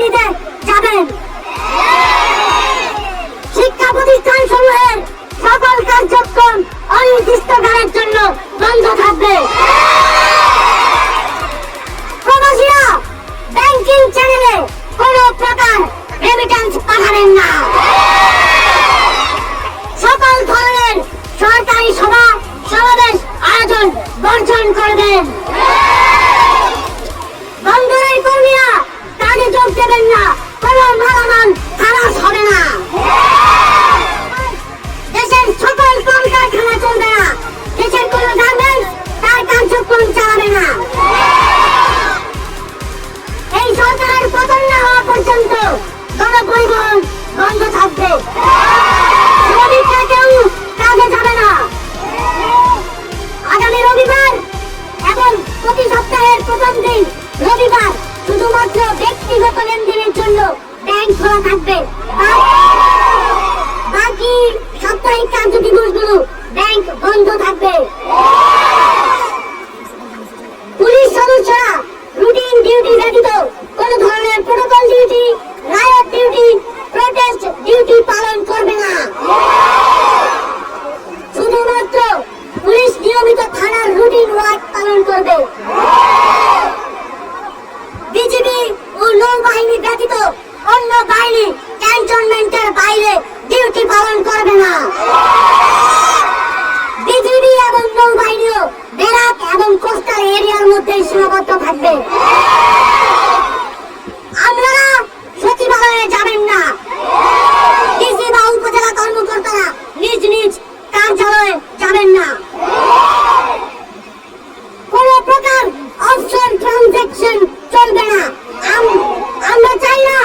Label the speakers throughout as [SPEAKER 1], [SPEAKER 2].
[SPEAKER 1] দিতে যাবেন। শিক্ষা প্রতিষ্ঠান সমূহের সকল কার্যক্রম অনির্দিষ্টকালের জন্য বন্ধ থাকবে। ব্যাংকিং চ্যানেলে কোনো প্রকার রেমিটেন্স পাঠাবেন না। সকল ধরনের সরকারি সভা, সমাবেশ, আয়োজন, বর্জন করবেন। দেবেন না। কোনো মালামাল খালাস হবে না। দেশের সকল কলকারখানা চলবে না। দেশের কোনো গার্মেন্টস তার কার্যক্রম চালাবে না। এই সরকারের পতন না হওয়া পর্যন্ত গণপরিবহন বন্ধ থাকবে। শ্রমিকরা কেউ কাজে যাবে না। ব্যক্তিগত লেনদেনের জন্য ব্যাংক খোলা থাকবে। বাকি সাপ্তাহিক কার্য দিবসগুলো ব্যাংক বন্ধ থাকবে। পুলিশ সদস্যরা রুটিন ডিউটি ব্যতীত কোন ধরনের protocol duty riot duty protest duty পালন করবে না। শুধুমাত্র পুলিশ নিয়মিত থানার রুটিন ওয়ার্ক পালন করবে বিজিবি ও নৌবাহিনী ব্যতীত অন্য বাহিনী ক্যান্টনমেন্টের বাইরে ডিউটি পালন করবে না বিজিবি এবং নৌবাহিনীও বেরাক এবং কোস্টাল এরিয়ার মধ্যে সীমাবদ্ধ থাকবে আপনারা সচিবালয়ে যাবেন না ডিসি বা উপজেলা কর্মকর্তারা নিজ নিজ কার্যালয়ে যাবেন না কোন প্রকার অপশন ট্রানজাকশন চলবে না আম- আমরা চাই না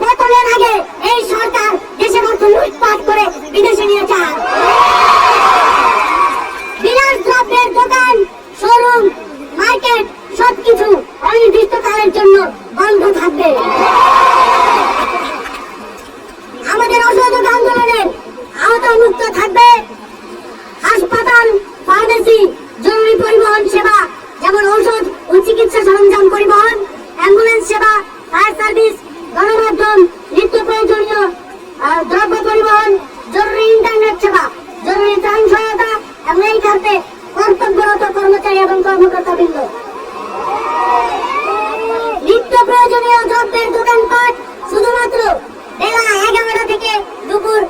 [SPEAKER 1] পতনের আগে এই সরকার দেশের অর্থ লুটপাট করে বিদেশে নিয়ে যায় বিলাস দ্রব্যের দোকান শোরুম মার্কেট সবকিছু অনির্দিষ্টকালের জন্য বন্ধ থাকবে আমাদের অসহযোগ আন্দোলনের আহত মুক্ত থাকবে হাসপাতাল ফার্মেসি জরুরি পরিবহন সেবা, যেমন ঔষধ ও চিকিৎসা সরঞ্জাম পরিবহন, অ্যাম্বুলেন্স সেবা, ফায়ার সার্ভিস, গণমাধ্যম, নিত্য প্রয়োজনীয় দ্রব্য পরিবহন, জরুরি ইন্টারনেট সেবা, জরুরি ত্রাণ সহায়তা এবং এই খাতে কর্তব্যরত কর্মচারী এবং কর্মকর্তা বৃন্দ নিত্য প্রয়োজনীয় দ্রব্যের দোকানপাট শুধুমাত্র বেলা এগারোটা থেকে দুপুর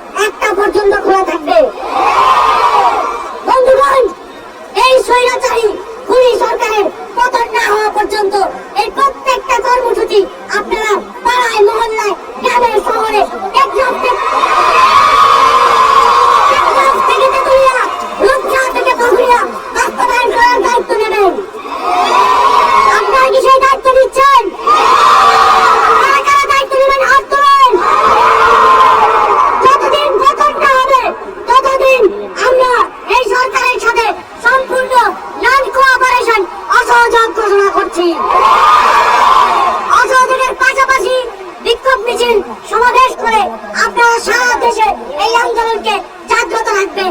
[SPEAKER 1] করছি। অসহযোগের পাশাপাশি বিক্ষোভ মিছিল সমাবেশ করে আপনারা সারা দেশে এই আন্দোলনকে জাগ্রত রাখবেন।